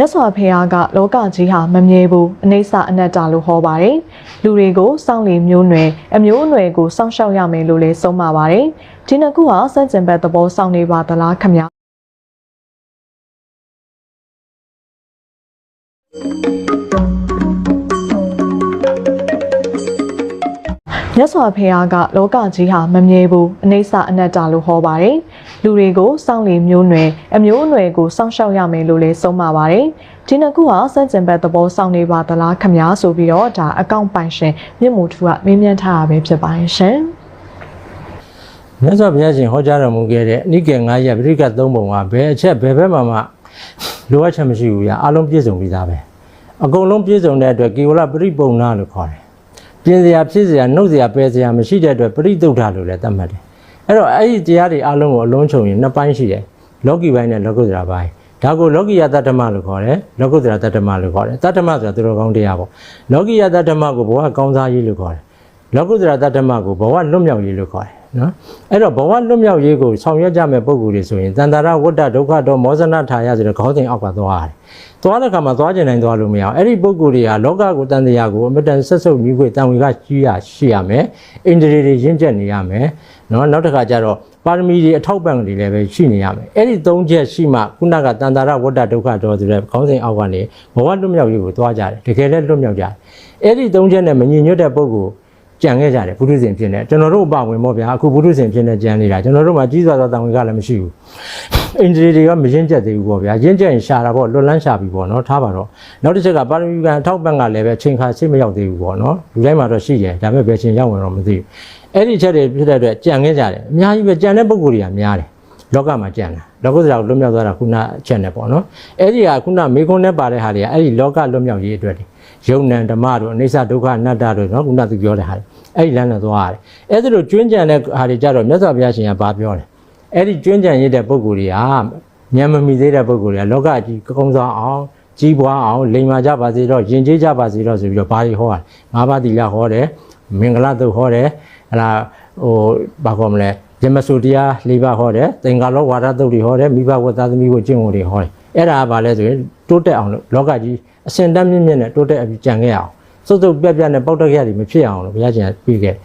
မြတ်စွာဘုရားကလောကကြီးဟာမမြဲဘူးအနိစ္စအနတ္တလို့ဟောပါတယ်လူတွေကိုစောင့်လီမျိုးနွယ်အမျိုးအနွယ်ကိုစောင့်ရှောက်ရမယ်လို့လည်းဆုံးမပါတယ်ဒီနှစ်ခုဟာစัจကျင်ဘက်သဘောဆောင်နေပါသလားခင်ဗျာမြတ်စွာဘုရားကလောကကြီးဟာမမြဲဘူးအနိစ္စအနတ္တလို့ဟောပါတယ် လူတွေကိုစောင့်လီမျိုးနွယ်အမျိုးအနွယ်ကိုစောင့်ရှောက်ရမယ်လို့လည်းဆုံးမပါတယ်ဒီနှစ်ခုဟာစัจကျင်ဘက်သဘောဆောင်နေပါသလားခင်ဗျာဆိုပြီးတော့ဒါအကောင့်ပိုင်ရှင်မြင့်မို့သူကမေးမြန်းထားတာပဲဖြစ်ပါတယ်ရှင်မြတ်စွာဘုရားရှင်ဟောကြားတော်မူခဲ့တဲ့အနိကေ9ရက်ပရိကတ်3ပုံကဘယ်အချက်ဘယ်ဘက်မှမှလိုအပ်ချက်မရှိဘူးညာအလုံးပြည့်စုံပြီးသားပဲအကုန်လုံးပြည့်စုံတဲ့အတွက်ကေဝလပရိပုံနာလို့ခေါ်တယ်ပြင်စရာဖြစ်စရာနှုတ်စရာပယ်စရာမရှိတဲ့အတွက်ပရိတုဒ္ဓလို့လည်းသတ်မှတ်တယ် အဲ့တော့အဲ့ဒီတရားတွေအလုံးကိုအလုံးချုံရင်နှစ်ပိုင်းရှိတယ်လောကီပိုင်းနဲ့လောကုတ္တရာပိုင်းဒါကိုလောကီယတတ္တမလို့ခေါ်တယ်လောကုတ္တရာတတ္တမလို့ခေါ်တယ်တတ္တမဆိုတာသူတော်ကောင်းတရားပေါ့လောကီယတတ္တမကိုဘဝကောင်းစားရေးလို့ခေါ်တယ်လောကုတ္တရာတတ္တမကိုဘဝလွတ်မြောက်ရေးလို့ခေါ်တယ် နော်အဲ့တော့ဘဝလွတ်မြောက်ရေးကိုဆောင်ရွက်ကြမဲ့ပုံကိုယ်တွေဆိုရင်တန်တရာဝတ္တဒုက္ခတော့မောဇနထာယဆိုတဲ့ခေါင်းစဉ်အောက်ကသွားရတယ်သွားတဲ့ခါမှာသွားကျင်နိုင်သွားလို့မရအောင်အဲ့ဒီပုံကိုယ်တွေကလောကကိုတန်တရားကိုအမတန်ဆက်ဆုပ်ညီးခွေတန်ဝေကကြီးရရှိရမယ်အင်ဒရီတွေရင့်ကျက်နေရမယ်နော်နောက်တစ်ခါကျတော့ပါရမီတွေအထောက်ပံ့တွေလည်းပဲရှိနေရမယ်အဲ့ဒီသုံးချက်ရှိမှခုနကတန်တရာဝတ္တဒုက္ခတော့ဆိုတဲ့ခေါင်းစဉ်အောက်ကနေဘဝလွတ်မြောက်ရေးကိုသွားကြတယ်တကယ်လည်းလွတ်မြောက်ကြတယ်အဲ့ဒီသုံးချက်နဲ့မညီညွတ်တဲ့ပုံကိုယ် ကြံခဲ့ကြတယ်ဘုရုရှင်ဖြစ်နေကျွန်တော်တို့အပဝင်ပေါ့ဗျာအခုဘုရုရှင်ဖြစ်နေကြံနေတာကျွန်တော်တို့မှာကြီးစွာသောတန်ဝင်ကလည်းမရှိဘူးအင်ဂျီတွေကမရင်ကျက်သေးဘူးပေါ့ဗျာရင်းကျက်ရင်ရှာတာပေါ့လွတ်လန်းရှာပြီပေါ့နော်ထားပါတော့နောက်တစ်ချက်ကပါရမီကန်အထောက်ပံ့ကလည်းပဲချိန်ခါစိတ်မရောက်သေးဘူးပေါ့နော်လူတိုင်းမှာတော့ရှိတယ်ဒါပေမဲ့ဘယ်ချိန်ရောက်ဝင်တော့မသိဘူးအဲ့ဒီချက်တွေဖြစ်တဲ့အတွက်ကြံခဲ့ကြတယ်အများကြီးပဲကြံတဲ့ပုံကိုယ်တွေကများတယ်လောကမှာကြံတာလောကုတ္တရာကိုလွတ်မြောက်သွားတာခုနအချက်နဲ့ပေါ့နော်အဲ့ဒီဟာခုနမေခွန်းနဲ့ပါတဲ့ဟာတွေကအဲ့ဒီလောကလွတ်မြောက်ရေးအတွက်တွေ ယုံ nant ဓမ္မတို့အိဋ္ဌဒုက္ခအနတ္တတို့နော်ခုနသူပြောတဲ့ဟာတွေအဲ့ဒီလမ်းနဲ့သွားရတယ်အဲ့ဒါလိုကျွင်းကြံတဲ့ဟာတွေကြတော့မြတ်စွာဘုရားရှင်ကဘာပြောလဲအဲ့ဒီကျွင်းကြံရတဲ့ပုံကိုယ်တွေကဉာဏ်မမီသေးတဲ့ပုံကိုယ်တွေကလောကကြီးကုန်းဆောင်အောင်ကြီးပွားအောင်လိမ်မာကြပါစေတော့ယဉ်ကျေးကြပါစေတော့ဆိုပြီးတော့ဘာတွေဟောတာငါးပါးသီလဟောတယ်မင်္ဂလာတုတ်ဟောတယ်ဟလာဟိုဘာခေါ်မလဲယမဆိုတရား၄ပါးဟောတယ်သင်္ကာလောဝါဒတုတ်တွေဟောတယ်မိဘဝတ်သားသမီးကိုကျင့်ဝတ်တွေဟောတယ်အဲ့ဒါကဘာလဲဆိုရင်တိုးတက်အောင်လို့လောကကြီး အစင်တမ်းမြင့်မြင့်နဲ့တိုးတက်အပြီးကြံခဲ့အောင်စုပ်စုပ်ပြက်ပြက်နဲ့ပေါက်တက်ရတွေမဖြစ်အောင်လို့ဘုရားရှင်ကပြီးခဲ့တယ်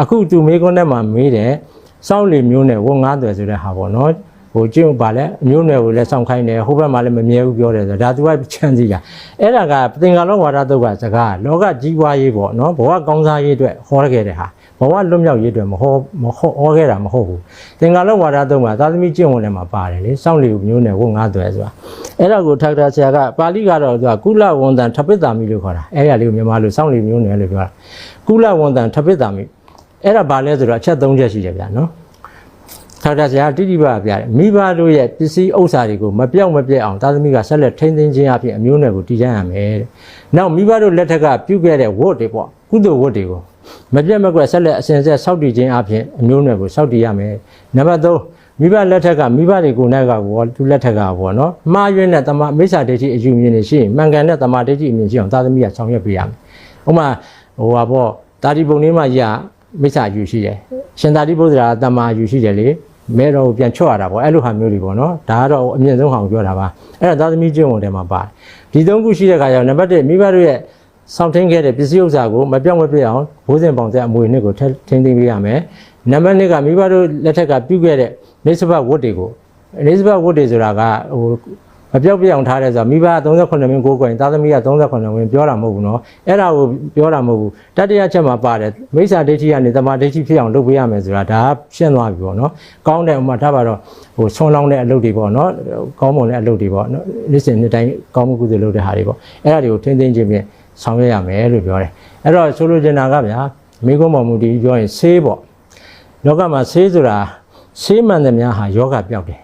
အခုသူမေခွန်းထဲမှာမေးတယ်စောင့်လီမျိုးနဲ့ဝငားတယ်ဆိုတဲ့ဟာပေါ့နော်ဟိုကျင့်ပါလဲအမျိုးနွယ်ကိုလည်းစောင့်ခိုင်းတယ်ဟိုဘက်မှာလည်းမမြဲဘူးပြောတယ်ဆိုတော့ဒါသူကချမ်းစီတာအဲ့ဒါကသင်္ကာလောဝါဒတုတ်ကစကားလောကကြီးပွားရေးပေါ့နော်ဘဝကောင်းစားရေးအတွက်ဟောခဲ့တဲ့ဟာ ဘဝလွတ်မြောက်ရေးအတွက်မဟောမဟောဟောခဲ့တာမဟုတ်ဘူးသင်္ကာလောဝါဒတုတ်မှာသာသမီကျင့်ဝင်ထဲမှာပါတယ်လေစောင့်လီမျိုးနဲ့ဝငားတယ်ဆိုတာအဲ့ဒါကိုထောက်တာဆရာကပါဠိကတော့သူကကုလဝန္တန်ထပိတ္တာမိလို့ခေါ်တာအဲ့ဒါလေးကိုမြန်မာလိုစောင့်လီမျိုးနဲ့လို့ပြောတာကုလဝန္တန်ထပိတ္တာမိအဲ့ဒါဘာလဲဆိုတော့အချက်၃ချက်ရှိတယ်ဗျာနော်ထောက်တာဆရာတိတိပပြတယ်မိဘတို့ရဲ့ပစ္စည်းဥစ္စာတွေကိုမပြောက်မပြက်အောင်သာသမီကဆက်လက်ထိန်းသိမ်းခြင်းအပြင်အမျိုးနယ်ကိုတည်ကြရမယ်တဲ့။နောက်မိဘတို့လက်ထက်ကပြုခဲ့တဲ့ဝတ်တွေပေါ့ကုသိုလ်ဝတ်တွေကို မပြတ်မကွက်ဆက်လက်အစဉ်ဆက်စောင့်တည်ခြင်းအပြင်အမျိုးနယ်ကိုစောင့်တည်ရမယ်။နံပါတ်3မိဘလက်ထက်ကမိဘတွေကိုယ်နဲ့ကဘောသူလက်ထက်ကဘောနော်။မှားယွင်းတဲ့တမမိစ္ဆာဒိဋ္ဌိအယူမြင်နေရှိရင်မှန်ကန်တဲ့တမဒိဋ္ဌိအမြင်ရှိအောင်သာသမီကဆောင်ရွက်ပေးရမယ်။ဥပမာဟိုပါပေါ့တာတိပုံလေးမှာရမိစ္ဆာယူရှိတယ်။ရှင်သာတိပုဒ္ဒရာတမယူရှိတယ်လေ။မဲတော့ပြန်ချွတ်ရတာပေါ့အဲ့လိုဟာမျိုးတွေပေါ့နော်ဒါကတော့အမြင့်ဆုံးဟာကိုပြောတာပါအဲ့ဒါသာသမီကျင့်ဝင်တယ်မှာပါတယ်ဒီသုံးခုရှိတဲ့ခါကျတော့နံပါတ်1မိဘတို့ရဲ့ စောင့်ထင်းခဲ့တဲ့ပစ္စည်းဥစ္စာကိုမပြောင်းမပြစ်အောင်ဘိုးစဉ်ပေါင်ဆက်အမွေနှစ်ကိုထထင်းသိမ်းပေးရမယ်နံပါတ်2ကမိဘတို့လက်ထက်ကပြုခဲ့တဲ့နေစဘဝတ်တွေကိုနေစဘဝတ်တွေဆိုတာကဟိုမပြောက်ပြအောင်ထားတဲ့ဆိုတာမိဘ38မင်းကိုကိုယ်ရင်သာသမီက38မင်းပြောတာမဟုတ်ဘူးเนาะအဲ့ဒါကိုပြောတာမဟုတ်ဘူးတတိယချက်မှာပါတယ်မိစ္ဆာဒိဋ္ဌိကနေတမာဒိဋ္ဌိဖြစ်အောင်လုပ်ပေးရမယ်ဆိုတာဒါရှင်းသွားပြီပေါ့เนาะကောင်းတဲ့ဥမာထားပါတော့ဟိုဆွန်းလောင်းတဲ့အလုပ်တွေပေါ့เนาะကောင်းမွန်တဲ့အလုပ်တွေပေါ့เนาะနေ့စဉ်နေ့တိုင်းကောင်းမှုကုသိုလ်လုပ်တဲ့ဟာတွေပေါ့အဲ့ဒါတွေကိုထိန်းသိမ်းခြင်းဖြင့် ဆောင်ရွက်ရမယ်လို့ပြောတယ်အဲ့တော့ဆိုလိုချင်တာကဗျာမိကုံးမောင်မူတီပြောရင်ဆေးပေါ့လောကမှာဆေးဆိုတာဆေးမှန်တဲ့များဟာယောဂပြောက်တယ်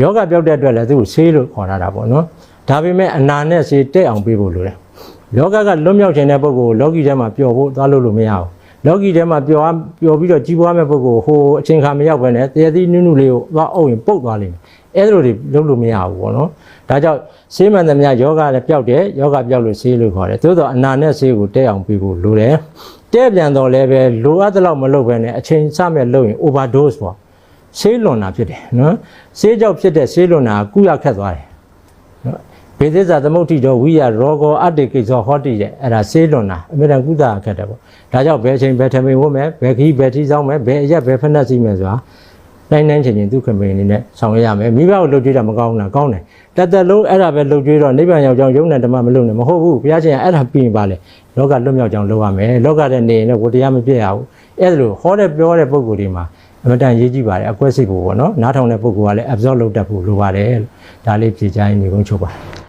ယောဂပြောက်တဲ့အတွက်လည်းသူ့ကိုဆေးလို့ခေါ်ထားတာပေါ့နော်ဒါပေမဲ့အနာနဲ့ဆေးတက်အောင်ပေးဖို့လိုတယ်ယောဂကလွတ်မြောက်ခြင်းတဲ့ပုဂ္ဂိုလ်ကိုလောကီထဲမှာပျော်ဖို့သွားလို့လို့မရဘူး လောကီထဲမှာပျော်ပျော်ပြီးတော့ကြီးပွားမဲ့ပုဂ္ဂိုလ်ဟိုအချိန်ခါမရောက်ဘဲနဲ့တရသီးနုနုလေးကိုသွားအုပ်ရင်ပုတ်သွားလိမ့်မယ်အဲ့လိုတွေလုပ်လို့မရဘူးပေါ့နော်ဒါကြောင့်ဆေးမှန်သမျှယောဂလည်းပျောက်တယ်ယောဂပျောက်လို့ဆေးလို့ခေါ်တယ်သို့တော့အနာနဲ့ဆေးကိုတက်အောင်ပေးဖို့လိုတယ်တဲ့ပြန်တော့လည်းပဲလိုအပ်တဲ့လောက်မလုပ်ဘဲနဲ့အချိန်စမဲ့လုပ်ရင် overdose ပေါ့ဆေးလွန်တာဖြစ်တယ်နော်ဆေးကြောင့်ဖြစ်တဲ့ဆေးလွန်တာကကုရခက်သွားတယ်နော် ဘေသစ္စာသမုဋ္ဌိတော်ဝိယရောဂောအတ္တိကိသောဟောတိတဲ့အဲ့ဒါဆေးလွန်တာအမြဲတမ်းကုသအခက်တယ်ပေါ့ဒါကြောင့်ဘယ်အချိန်ဘယ်ထမိန်ဝတ်မယ်ဘယ်ခီးဘယ်ထီးဆောင်မယ်ဘယ်အရက်ဘယ်ဖက်နှက်စီးမယ်ဆိုတာနိုင်နိုင်ချင်းချင်းဒုက္ခမိန်အနေနဲ့ဆောင်ရရမယ်မိဘကိုလှုပ်ကြွေးတာမကောင်းဘူးလားကောင်းတယ်တသက်လုံးအဲ့ဒါပဲလှုပ်ကြွေးတော့နိဗ္ဗာန်ရောက်ကြောင်းယုံနဲ့ဓမ္မမလုံနဲ့မဟုတ်ဘူးဘုရားရှင်ကအဲ့ဒါပြီးရင်ပါလေလောကလွတ်မြောက်ကြောင်းလုပ်ရမယ်လောကတဲ့နေရင်လည်းဝတရားမပြည့်ရဘူးအဲ့ဒါလို့ဟောတဲ့ပြောတဲ့ပုံကိုယ်ဒီမှာအမတန်ရေးကြည့်ပါတယ်အကွက်စိတ်ဖို့ပေါ့နော်နားထောင်တဲ့ပုံကလည်း absorb လုပ်တတ်ဖို့လိုပါတယ်လို့ဒါလေးဖြေချင်နေကုန်ချုပ်ပါ